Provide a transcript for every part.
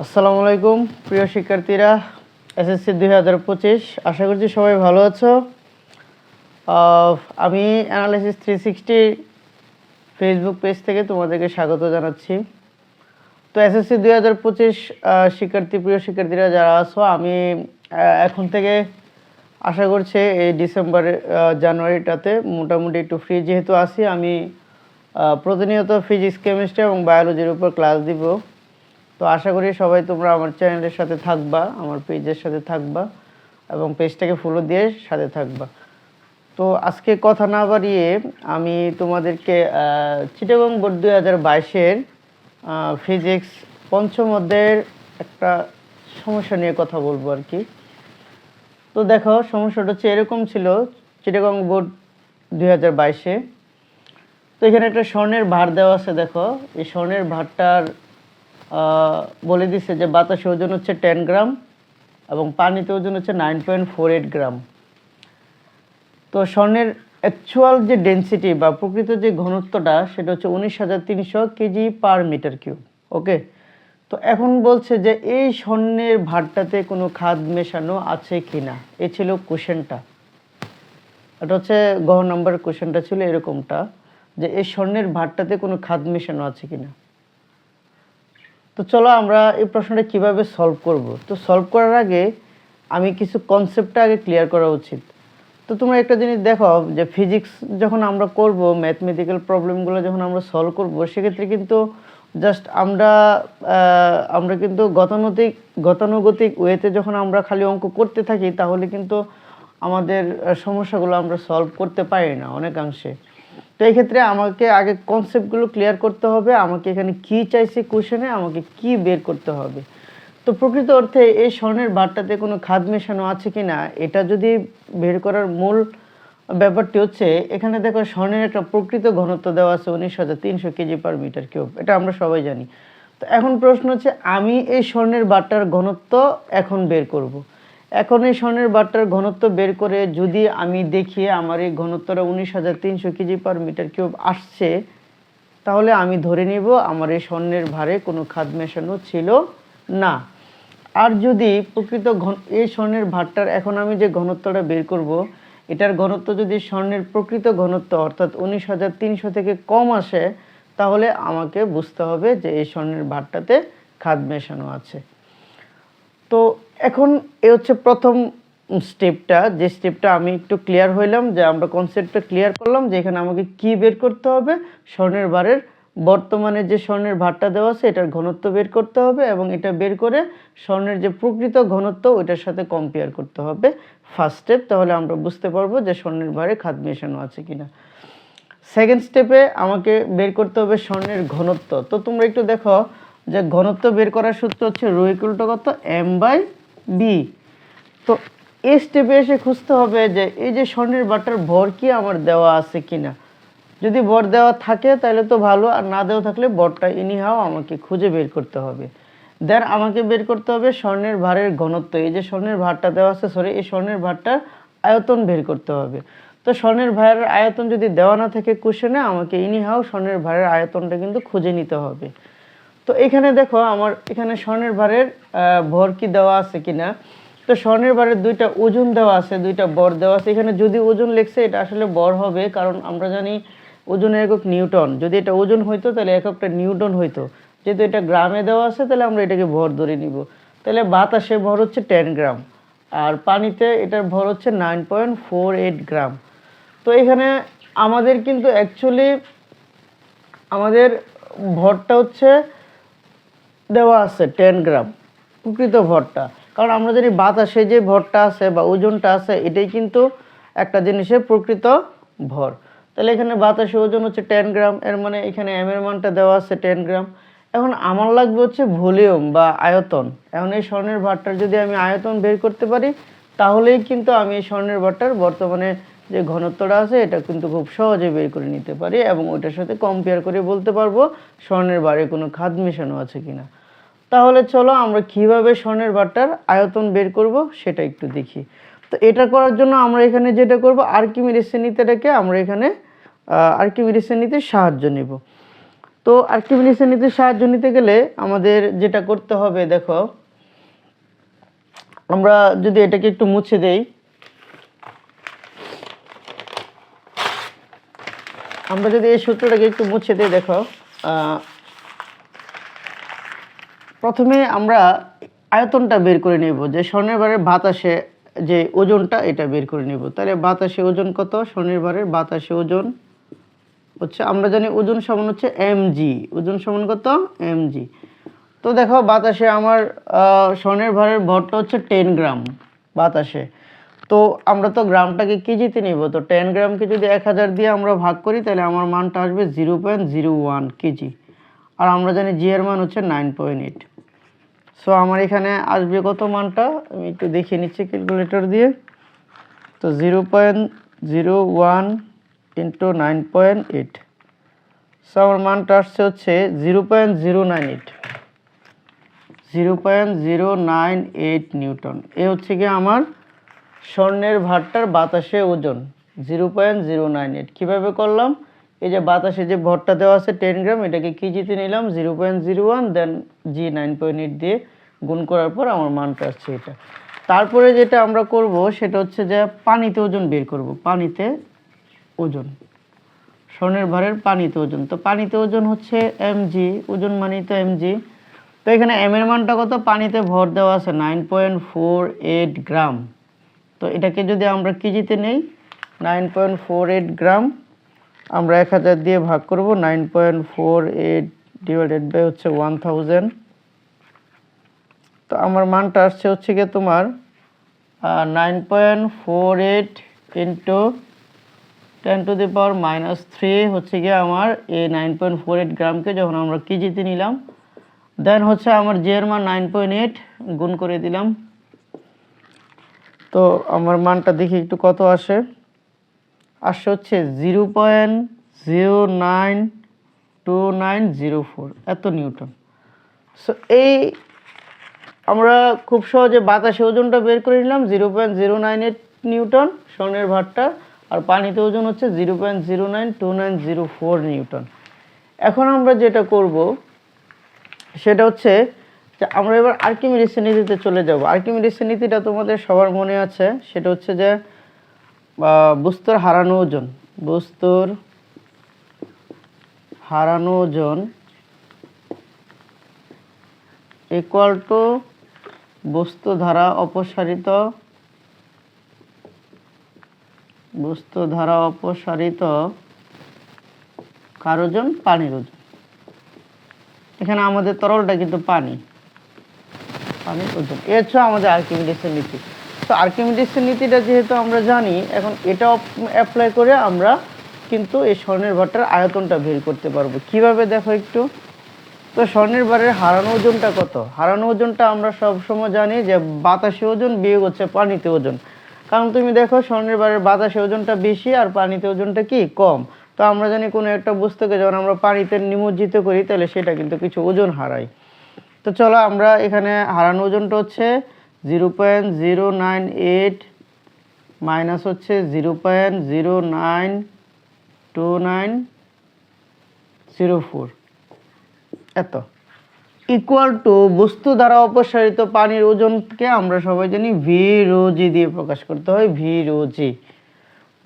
আসসালামু আলাইকুম, প্রিয় শিক্ষার্থীরা, এসএসসি দুই হাজার পঁচিশ, আশা করছি সবাই ভালো আছো। আমি analysis three sixty Facebook page থেকে তোমাদেরকে স্বাগত জানাচ্ছি। তো এসএসসি দুই হাজার পঁচিশ শিক্ষার্থী, প্রিয় শিক্ষার্থীরা যারা আছো, আমি এখন থেকে আশা করছি এই ডিসেম্বর জানুয়ারিটাতে মোটামুটি একটু ফ্রি যেহেতু আছি, আমি প্রতিনিয়ত ফিজিক্স কেমিস্ট্রি এবং বায়োলজির উপর ক্লাস দিব। তো আশা করি সবাই তোমরা আমার চ্যানেলের সাথে থাকবা, আমার পেজের সাথে থাকবা এবং পেজটাকে ফলো দিয়ে সাথে থাকবা। তো আজকে কথা না বাড়িয়ে আমি তোমাদেরকে চিটাগং বোর্ড দুই হাজার বাইশের ফিজিক্স পঞ্চম অধ্যায়ের একটা সমস্যা নিয়ে কথা বলব আর কি। তো দেখো, সমস্যাটা হচ্ছে এরকম ছিল চিটাগং বোর্ড দুই হাজার বাইশে। তো এখানে একটা স্বর্ণের ভার দেওয়া আছে, দেখো। এই স্বর্ণের ভারটার বলে দিছে যে বাতাসে ওজন হচ্ছে টেন গ্রাম এবং পানিতে ওজন হচ্ছে nine point four eight gram. তো স্বর্ণের অ্যাকচুয়াল যে ডেনসিটি বা প্রকৃত যে ঘনত্বটা, সেটা হচ্ছে উনিশ হাজার তিনশো KG per metre cube okay তো এখন বলছে যে এই স্বর্ণের ভারটাতে কোনো খাদ মেশানো আছে কি না এ ছিল কোশ্চেনটা এটা হচ্ছে গহ নম্বর কোশ্চেনটা ছিল এরকমটা, যে এই স্বর্ণের ভারটাতে কোনো খাদ মেশানো আছে কি না তো চলো আমরা এই প্রশ্নটা কীভাবে সলভ করব? তো সলভ করার আগে আমি কিছু কনসেপ্টটা আগে ক্লিয়ার করা উচিত। তো তোমরা একটা জিনিস দেখো যে ফিজিক্স যখন আমরা করব ম্যাথমেটিক্যাল প্রবলেমগুলো যখন আমরা সলভ করব, সেক্ষেত্রে কিন্তু জাস্ট আমরা আমরা কিন্তু গতানুগতিক গতানুগতিক ওয়েতে যখন আমরা খালি অঙ্ক করতে থাকি, তাহলে কিন্তু আমাদের সমস্যাগুলো আমরা সলভ করতে পারি না অনেকাংশে। তো এই ক্ষেত্রে আমাকে আগে কনসেপ্টগুলো ক্লিয়ার করতে হবে, আমাকে এখানে কি চাইছে কোশ্চেনে আমাকে কি বের করতে হবে তো প্রকৃত অর্থে এই স্বর্ণের বারটাতে কোনো খাদ মেশানো আছে কি না এটা যদি বের করার মূল ব্যাপারটি হচ্ছে, এখানে দেখো স্বর্ণের একটা প্রকৃত ঘনত্ব দেওয়া আছে উনিশ হাজার তিনশো কেজি পার মিটার কিউব এটা আমরা সবাই জানি তো এখন প্রশ্ন হচ্ছে, আমি এই স্বর্ণের বারটার ঘনত্ব এখন বের করব। এখন এই স্বর্ণের বারটার ঘনত্ব বের করে যদি আমি দেখি আমার এই ঘনত্বটা উনিশ হাজার তিনশো কেজি পার মিটার কিউব আসছে, তাহলে আমি ধরে নিব আমার এই স্বর্ণের ভারে কোনো খাদ মেশানো ছিল না। আর যদি প্রকৃত ঘন, এই স্বর্ণের ভারটার এখন আমি যে ঘনত্বটা বের করব, এটার ঘনত্ব যদি স্বর্ণের প্রকৃত ঘনত্ব অর্থাৎ উনিশ হাজার তিনশো থেকে কম আসে, তাহলে আমাকে বুঝতে হবে যে এই স্বর্ণের ভারটাতে খাদ মেশানো আছে। তো এখন এ হচ্ছে প্রথম স্টেপটা, যে স্টেপটা আমি একটু ক্লিয়ার হইলাম, যে আমরা কনসেপ্টটা ক্লিয়ার করলাম, যে এখানে আমাকে কি বের করতে হবে, স্বর্ণের ভারের, বর্তমানে যে স্বর্ণের ভারটা দেওয়া আছে, এটার ঘনত্ব বের করতে হবে এবং এটা বের করে স্বর্ণের যে প্রকৃত ঘনত্ব, ওইটার সাথে কম্পেয়ার করতে হবে। ফার্স্ট স্টেপ তাহলে আমরা বুঝতে পারব যে স্বর্ণের ভারে খাদ মেশানো আছে কিনা। সেকেন্ড স্টেপে আমাকে বের করতে হবে স্বর্ণের ঘনত্ব। তো তোমরা একটু দেখো, যে ঘনত্ব বের করার সূত্র হচ্ছে রো ইকুয়াল টু কত? এম বাই বি তো এই স্টেপে এসে খুঁজতে হবে যে এই যে স্বর্ণের বাটার ভর কি আমার দেওয়া আছে কিনা। যদি ভর দেওয়া থাকে তাহলে তো ভালো, আর না দেওয়া থাকলে ভরটা ইনিহাও আমাকে খুঁজে বের করতে হবে। দেন আমাকে বের করতে হবে স্বর্ণের ভারের ঘনত্ব। এই যে স্বর্ণের ভারটা দেওয়া আছে সরি এই স্বর্ণের ভারটার আয়তন বের করতে হবে। তো স্বর্ণের ভারের আয়তন যদি দেওয়া না থাকে কোশ্চেনে আমাকে ইনিহাও স্বর্ণের ভারের আয়তনটা কিন্তু খুঁজে নিতে হবে। তো এখানে দেখো আমার, এখানে স্বর্ণের ভারের ভর কি দেওয়া আছে কিনা? তো স্বর্ণের ভারের দুইটা ওজন দেওয়া আছে, দুইটা বর দেওয়া আছে। এখানে যদি ওজন লেখছে, এটা আসলে বর হবে, কারণ আমরা জানি ওজনের একক নিউটন। যদি এটা ওজন হইতো, তাহলে এককটা নিউটন হইতো। যেহেতু এটা গ্রামে দেওয়া আছে, তাহলে আমরা এটাকে ভর ধরে নিব। তাহলে বাতাসে ভর হচ্ছে টেন গ্রাম, আর পানিতে এটার ভর হচ্ছে nine point four eight gram. তো এখানে আমাদের কিন্তু অ্যাকচুয়ালি আমাদের ভরটা হচ্ছে দেওয়া আছে টেন গ্রাম, প্রকৃত ভরটা কারণ আমরা জানি বাতাসে যে ভরটা আছে বা ওজনটা আছে, এটাই কিন্তু একটা জিনিসের প্রকৃত ভর। তাহলে এখানে বাতাসে ওজন হচ্ছে টেন গ্রাম, এর মানে এখানে এম এর মানটা দেওয়া আছে টেন গ্রাম। এখন আমার লাগবে হচ্ছে ভলিউম বা আয়তন। এখন এই স্বর্ণের ভারটার যদি আমি আয়তন বের করতে পারি, তাহলেই কিন্তু আমি এই স্বর্ণের ভারটার বর্তমানে যে ঘনত্বটা আছে, এটা কিন্তু খুব সহজে বের করে নিতে পারি এবং ওইটার সাথে কম্পেয়ার করে বলতে পারব স্বর্ণের বারে কোনো খাদ মেশানো আছে কিনা। তাহলে চলো আমরা কীভাবে স্বর্ণের বারটার আয়তন বের করব সেটা একটু দেখি। তো এটা করার জন্য আমরা এখানে যেটা করব আর্কিমিডিস শ্রেণীতে রেখে আমরা এখানে আর্কিমিডিস শ্রেণীতে সাহায্য নেব। তো আর্কিমিডিসের নীতির সাহায্য নিতে গেলে আমাদের যেটা করতে হবে, দেখো, আমরা যদি এটাকে একটু মুছে দেই, আমরা যদি এই সূত্রটাকে একটু মুছে দিই, দেখো প্রথমে আমরা আয়তনটা বের করে নেব, যে স্বর্ণের বাতাসে যে ওজনটা, এটা বের করে নেব। তাহলে বাতাসে ওজন কত? স্বর্ণের বারের বাতাসে ওজন হচ্ছে, আমরা জানি ওজন সমান হচ্ছে এমজি ওজন সমান কত? এমজি তো দেখো, বাতাসে আমার স্বর্ণের ভারের ভরটা হচ্ছে টেন গ্রাম বাতাসে। তো আমরা তো গ্রামটাকে কেজিতে নিব, তো টেন গ্রামকে যদি এক হাজার দিয়ে আমরা ভাগ করি, তাহলে আমার মানটা আসবে zero point zero one KG. আর আমরা জানি জি মান হচ্ছে নাইন পয়েন্ট এইট সো আমার এখানে আসবে কত মানটা? আমি একটু দেখে নিচ্ছি ক্যালকুলেটর দিয়ে। তো zero point zero one into nine point eight so আমার মানটা আসছে হচ্ছে zero point zero nine eight zero point zero nine eight newton. এ হচ্ছে কি আমার স্বর্ণের ভারটার বাতাসে ওজন। Zero point zero nine eight কীভাবে করলাম? এই যে বাতাসে যে ভরটা দেওয়া আছে টেন গ্রাম এটাকে কেজিতে নিলাম zero point zero one then G nine point eight দিয়ে গুণ করার পর আমার মানটা আসছে এটা। তারপরে যেটা আমরা করব, সেটা হচ্ছে যে পানিতে ওজন বের করব। পানিতে ওজন। স্বর্ণের ভারের পানিতে ওজন। তো পানিতে ওজন হচ্ছে এমজি ওজন মানেই তো এমজি তো এখানে এম এর মানটা কত? পানিতে ভর দেওয়া আছে nine point four eight gram তো এটাকে যদি আমরা কেজিতে নেই nine point four eight gram আমরা এক হাজার দিয়ে ভাগ করব nine point four eight divided by হচ্ছে ওয়ান থাউজেন্ড তো আমার মানটা আসছে হচ্ছে গিয়ে তোমার nine point four eight into ten to the power minus three হচ্ছে গিয়ে আমার এই নাইন পয়েন্ট ফোর এইট গ্রামকে যখন আমরা কেজিতে নিলাম দেন হচ্ছে আমার জে এর মান নাইন পয়েন্ট এইট গুণ করে দিলাম। তো আমার মানটা দেখি একটু কত আসে। আসছে হচ্ছে zero point zero nine two nine zero four এত নিউটন। সো এই আমরা খুব সহজে বাতাসে ওজনটা বের করে নিলাম zero point zero nine eight newton, স্বর্ণের ভারটা, আর পানিতে ওজন হচ্ছে zero point zero nine two nine zero four newton. এখন আমরা যেটা করব, সেটা হচ্ছে যে আমরা এবার আর্কিমিডিসের নীতিতে চলে যাব। আর্কিমিডিসের নীতিটা তোমাদের সবার মনে আছে, সেটা হচ্ছে যে বস্তুর হারানো ওজন, বস্তুর হারানো ওজন ইকুয়াল টু বস্তু ধারা অপসারিত, বস্তু ধারা অপসারিত কার ওজন? পানির ওজন। এখানে আমাদের তরলটা কিন্তু পানি, পানির ওজন। এ হচ্ছে আমাদের আর্কিমিডিসের নীতি তো আর্কিমিডিসের নীতিটা যেহেতু আমরা জানি, এখন এটা অ্যাপ্লাই করে আমরা কিন্তু এই স্বর্ণের ভারটার আয়তনটা বের করতে পারব। কীভাবে দেখো একটু? তো স্বর্ণের বারের হারানো ওজনটা কত? হারানো ওজনটা আমরা সব সময় জানি যে বাতাসে ওজন, বিয়োগ হচ্ছে পানিতে ওজন। কারণ তুমি দেখো স্বর্ণের বারের বাতাসে ওজনটা বেশি আর পানিতে ওজনটা কি? কম। তো আমরা জানি কোনো একটা বস্তুকে যখন আমরা পানিতে নিমজ্জিত করি, তাহলে সেটা কিন্তু কিছু ওজন হারায়। তো চলো আমরা এখানে হারানো ওজনটা হচ্ছে zero point zero nine eight minus হচ্ছে zero point zero nine two nine zero four. এত। ইকুয়াল টু বস্তু দ্বারা অপসারিত পানির ওজনকে আমরা সবাই জানি ভি রো জি দিয়ে প্রকাশ করতে হয়, ভি রো জি।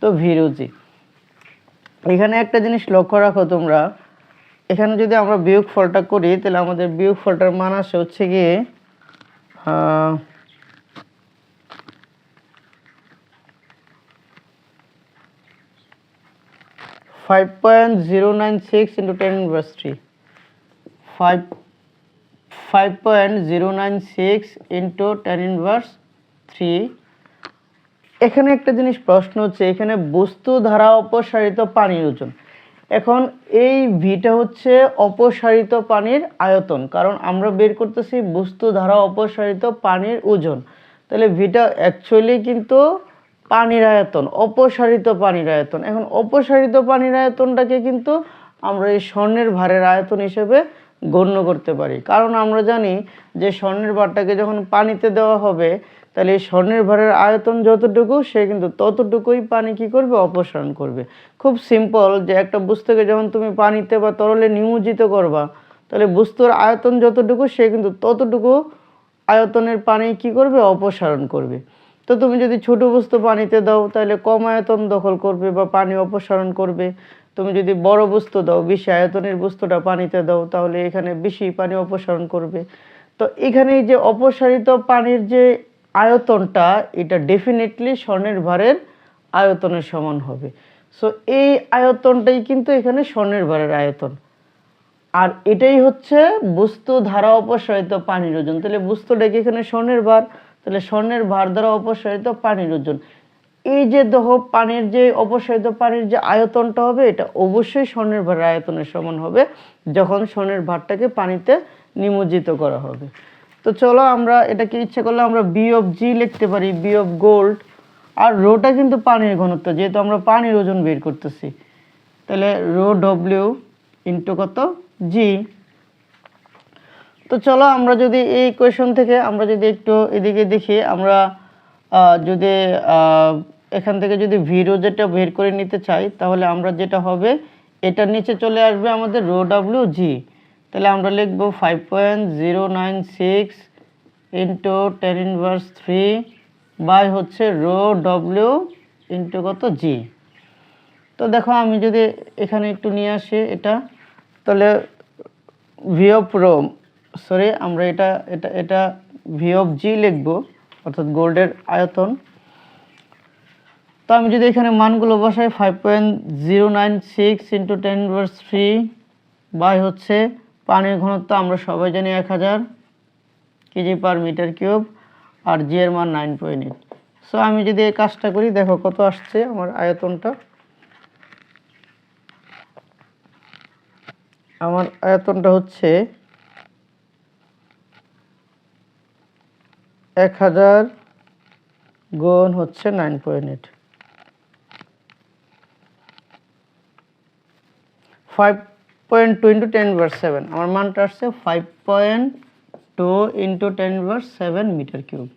তো ভি রো জি। এখানে একটা জিনিস লক্ষ্য রাখো তোমরা। এখানে যদি আমরা বিয়োগ ফলটা করি, তাহলে আমাদের বিয়োগ ফলটার মান আসে হচ্ছে গিয়ে five point zero nine six into ten inverse three five five point zero nine six into three এখানে একটা জিনিস প্রশ্ন হচ্ছে, এখানে বস্তু ধারা অপসারিত পানির ওজন। এখন এই ভিটা হচ্ছে অপসারিত পানির আয়তন, কারণ আমরা বের করতেছি বস্তু ধারা অপসারিত পানির ওজন। তাহলে ভিটা অ্যাকচুয়ালি কিন্তু পানির আয়তন, অপসারিত পানির আয়তন। এখন অপসারিত পানির আয়তনটাকে কিন্তু আমরা এই স্বর্ণের ভারের আয়তন হিসেবে গণ্য করতে পারি। কারণ আমরা জানি যে স্বর্ণের ভারটাকে যখন পানিতে দেওয়া হবে, তাহলে এই স্বর্ণের ভারের আয়তন যতটুকু, সে কিন্তু ততটুকুই পানি কি করবে? অপসারণ করবে। খুব সিম্পল যে একটা বস্তুকে যখন তুমি পানিতে বা তরলে নিমজ্জিত করবা, তাহলে বস্তুর আয়তন যতটুকু, সে কিন্তু ততটুকু আয়তনের পানি কি করবে? অপসারণ করবে। তো তুমি যদি ছোট বস্তু পানিতে দাও, তাহলে কম আয়তন দখল করবে বা পানি অপসারণ করবে। তুমি যদি বড় বস্তু দাও, বেশি আয়তনের বস্তুটা পানিতে দাও, তাহলে এখানে বেশি পানি অপসারণ করবে। তো এখানে যে অপসারিত পানির যে আয়তনটা, এটা ডেফিনেটলি স্বর্ণের ভারের আয়তনের সমান হবে। সো এই আয়তনটাই কিন্তু এখানে স্বর্ণের ভারের আয়তন। আর এটাই হচ্ছে বস্তু ধারা অপসারিত পানির ওজন। তাহলে বস্তুটা কি এখানে স্বর্ণের ভার? তাহলে স্বর্ণের ভার দ্বারা অপসারিত পানির ওজন। এই যে দেহ, পানির যে অপসারিত পানির যে আয়তনটা হবে, এটা অবশ্যই স্বর্ণের ভারের আয়তনের সমান হবে, যখন স্বর্ণের ভারটাকে পানিতে নিমজ্জিত করা হবে। তো চলো আমরা এটাকে ইচ্ছে করলে আমরা বি অফ জি লিখতে পারি বি অফ গোল্ড আর রোটা কিন্তু পানির ঘনত্ব, যেহেতু আমরা পানির ওজন বের করতেছি। তাহলে রো ডব্লিউ ইন্টু কত? জি তো চলো আমরা যদি এই কোয়েশন থেকে আমরা যদি একটু এদিকে দেখি, আমরা যদি এখান থেকে যদি ভিরো যেটা বের করে নিতে চাই, তাহলে আমরা যেটা হবে, এটার নিচে চলে আসবে আমাদের রো ডাব্লিউ জি তাহলে আমরা লিখব five point zero nine six into ten inverse three by হচ্ছে রো ডব্লিউ ইন্টু কত জি তো দেখো, আমি যদি এখানে একটু নিয়ে আসি এটা, তাহলে ভি অফ সরি আমরা এটা এটা এটা ভি অফ জি লিখব, অর্থাৎ গোল্ডের আয়তন। তো আমি যদি এখানে মানগুলো বসাই five point zero nine six into ten verse three by হচ্ছে পানির ঘনত্ব, আমরা সবাই জানি এক হাজার কেজি পার মিটার কিউব আর জি এর মান নাইন পয়েন্ট এইট সো আমি যদি এই কাজটা করি, দেখো কত আসছে আমার আয়তনটা। আমার আয়তনটা হচ্ছে এক হাজার গুণ হচ্ছে nine point eight five point two into ten verse seven আমার মানটা আসছে five point two into ten verse seven metre cube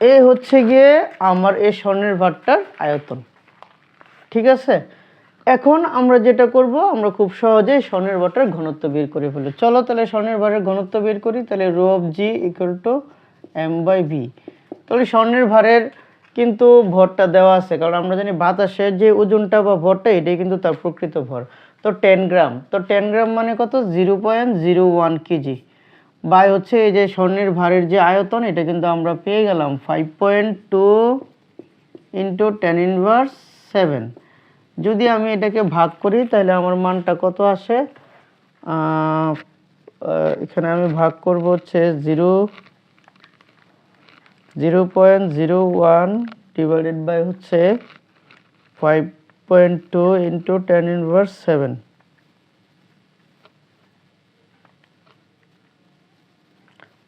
এ হচ্ছে গিয়ে আমার এই স্বর্ণের ভারটার আয়তন। ঠিক আছে? এখন আমরা যেটা করব, আমরা খুব সহজেই স্বর্ণের ভারটার ঘনত্ব বের করে ফেলি চলো তাহলে স্বর্ণের ভারের ঘনত্ব বের করি, তাহলে rho of G equal to M by V তাহলে স্বর্ণের ভারের কিন্তু ভরটা দেওয়া আছে, কারণ আমরা জানি বাতাসের যে ওজনটা বা ভরটা, এটাই কিন্তু তার প্রকৃত ভর। তো টেন গ্রাম তো টেন গ্রাম মানে কত? Zero point zero one KG by হচ্ছে এই যে স্বর্ণের ভারের যে আয়তন, এটা কিন্তু আমরা পেয়ে গেলাম five point two into ten inverse seven যদি আমি এটাকে ভাগ করি, তাহলে আমার মানটা কত আসে? এখানে আমি ভাগ করব হচ্ছে zero zero point zero one divided by হচ্ছে five point two into ten inverse seven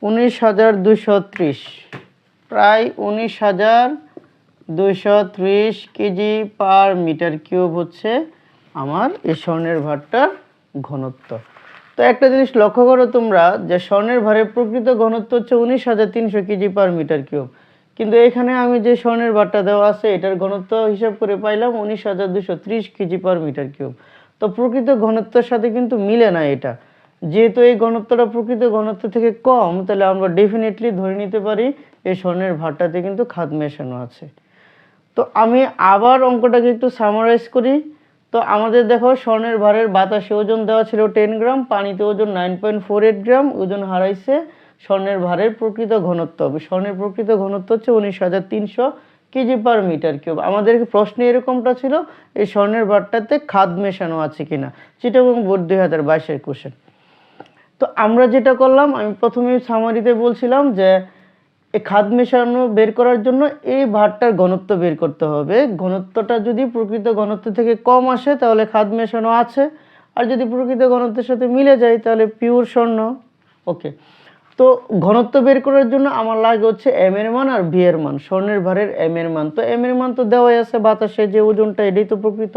উনিশ হাজার দুশো ত্রিশ। প্রায় উনিশ হাজার দুশো ত্রিশ কেজি পার মিটার কিউব হচ্ছে আমার এই স্বর্ণের ভারটার ঘনত্ব। তো একটা জিনিস লক্ষ্য করো তোমরা, যে স্বর্ণের ভারের প্রকৃত ঘনত্ব হচ্ছে উনিশ হাজার তিনশো কেজি পার মিটার কিউব কিন্তু এখানে আমি যে স্বর্ণের ভারটা দেওয়া আছে, এটার ঘনত্ব হিসাব করে পাইলাম উনিশ হাজার দুশো ত্রিশ কেজি পার মিটার কিউব তো প্রকৃত ঘনত্বের সাথে কিন্তু মিলে না এটা। যেহেতু এই ঘনত্বটা প্রকৃত ঘনত্ব থেকে কম, তাহলে আমরা ডেফিনেটলি ধরে নিতে পারি এই স্বর্ণের ভারটাতে কিন্তু খাদ মেশানো আছে। তো আমি আবার অঙ্কটাকে একটু সামারাইজ করি। তো আমাদের দেখো স্বর্ণের ভারের বাতাসে ওজন দেওয়া ছিল টেন গ্রাম, পানিতে ওজন nine point four eight gram, ওজন হারাইছে স্বর্ণের ভারের প্রকৃত ঘনত্ব। স্বর্ণের প্রকৃত ঘনত্ব হচ্ছে উনিশ হাজার তিনশো কেজি পার মিটার কিউব। আমাদের প্রশ্নে এরকমটা ছিল, এই স্বর্ণের ভারটাতে খাদ মেশানো আছে কিনা? চিটাগং বোর্ড দুই হাজার বাইশের কোশ্চেন তো আমরা যেটা করলাম, আমি প্রথমে সামারিতে বলছিলাম যে এই খাদ মেশানো বের করার জন্য এই ভারটার ঘনত্ব বের করতে হবে। ঘনত্বটা যদি প্রকৃত ঘনত্ব থেকে কম আসে, তাহলে খাদ মেশানো আছে। আর যদি প্রকৃত ঘনত্বের সাথে মিলে যায়, তাহলে পিওর স্বর্ণ। ওকে। তো ঘনত্ব বের করার জন্য আমার লাগে হচ্ছে এম এর মান আর ভি এর মান। স্বর্ণের ভারের এম এর মান। তো এম এর মান তো দেওয়াই আছে বাতাসে, যে ওজনটা এটাই তো প্রকৃত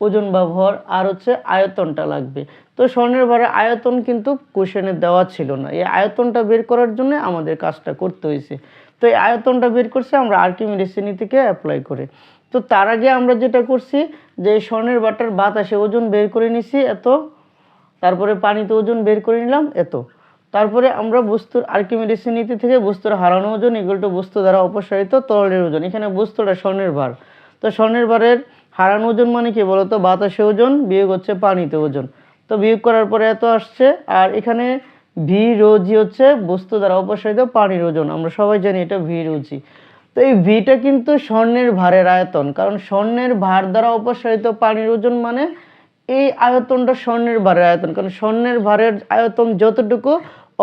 ওজন বা ভর, আর হচ্ছে আয়তনটা লাগবে। তো স্বর্ণের ভারের আয়তন কিন্তু কোশ্চেনে দেওয়া ছিল না। এই আয়তনটা বের করার জন্য আমাদের কাজটা করতে হয়েছে। তো এই আয়তনটা বের করছি আমরা আর্কিমিডিস থেকে অ্যাপ্লাই করে। তো তার আগে আমরা যেটা করছি যে স্বর্ণের বাটার বাতাসে ওজন বের করে নিছি, এত। তারপরে পানিতে ওজন বের করে নিলাম, এত। তারপরে আমরা বস্তুর আর্কিমিডিস নীতি থেকে বস্তুর হারানো ওজন টু বস্তু দ্বারা অপসারিত তরলের ওজন। এখানে বস্তুটা স্বর্ণের ভার। তো স্বর্ণের ভারের হারানো ওজন মানে কি বলতো? বাতাসে ওজন, বিয়োগ হচ্ছে পানিতে ওজন। তো বিয়োগ করার পরে এত আসছে, আর এখানে ভি রোজি হচ্ছে বস্তু দ্বারা অপসারিত পানির ওজন। আমরা সবাই জানি এটা ভি রোজি তো এই ভিটা কিন্তু স্বর্ণের ভারের আয়তন, কারণ স্বর্ণের ভার দ্বারা অপসারিত পানির ওজন মানে এই আয়তনটা স্বর্ণের ভারের আয়তন। কারণ স্বর্ণের ভারের আয়তন যতটুকু,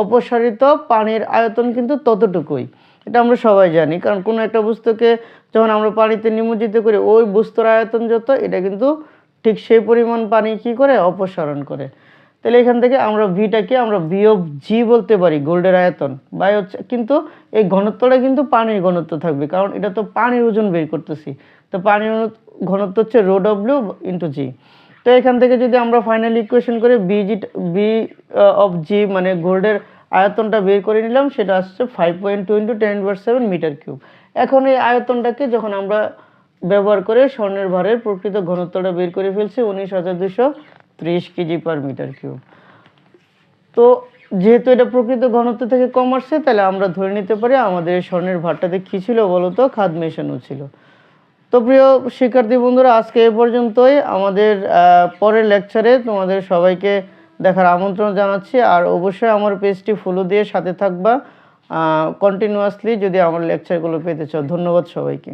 অপসারিত পানির আয়তন কিন্তু ততটুকুই। এটা আমরা সবাই জানি। কারণ কোনো একটা বস্তুকে যখন আমরা পানিতে নিমজ্জিত করি, ওই বস্তুর আয়তন যত, এটা কিন্তু ঠিক সেই পরিমাণ পানি কি করে? অপসারণ করে। তাহলে এখান থেকে আমরা ভিটাকে আমরা ভি অফ জি বলতে পারি, গোল্ডের আয়তন। বা হচ্ছে কিন্তু এই ঘনত্বটা কিন্তু পানির ঘনত্ব থাকবে, কারণ এটা তো পানির ওজন বের করতেছি। তো পানির ঘনত্ব হচ্ছে রো ডব্লিউ ইন্টু জি তো এখান থেকে যদি আমরা ফাইনাল ইকুয়েশন করে V G V of G মানে গোল্ডের আয়তনটা বের করে নিলাম, সেটা আসছে five point two into ten verse seven metre cube এখন এই আয়তনটাকে যখন আমরা ব্যবহার করে স্বর্ণের ভারের প্রকৃত ঘনত্বটা বের করে ফেলছি, উনিশ হাজার দুশো ত্রিশ কেজি পার মিটার কিউব তো যেহেতু এটা প্রকৃত ঘনত্ব থেকে কম আসছে, তাহলে আমরা ধরে নিতে পারি আমাদের স্বর্ণের ভারটাতে কী ছিল বলো তো? খাদ মেশানো ছিল। তো প্রিয় শিক্ষার্থী বন্ধুরা, আজকে এ পর্যন্তই। আমাদের পরের লেকচারে তোমাদের সবাইকে দেখার আমন্ত্রণ জানাচ্ছি। আর অবশ্যই আমার পেজটি ফলো দিয়ে সাথে থাকবা। কন্টিনিউয়াসলি যদি আমার লেকচারগুলো পেতে চাও। ধন্যবাদ সবাইকে।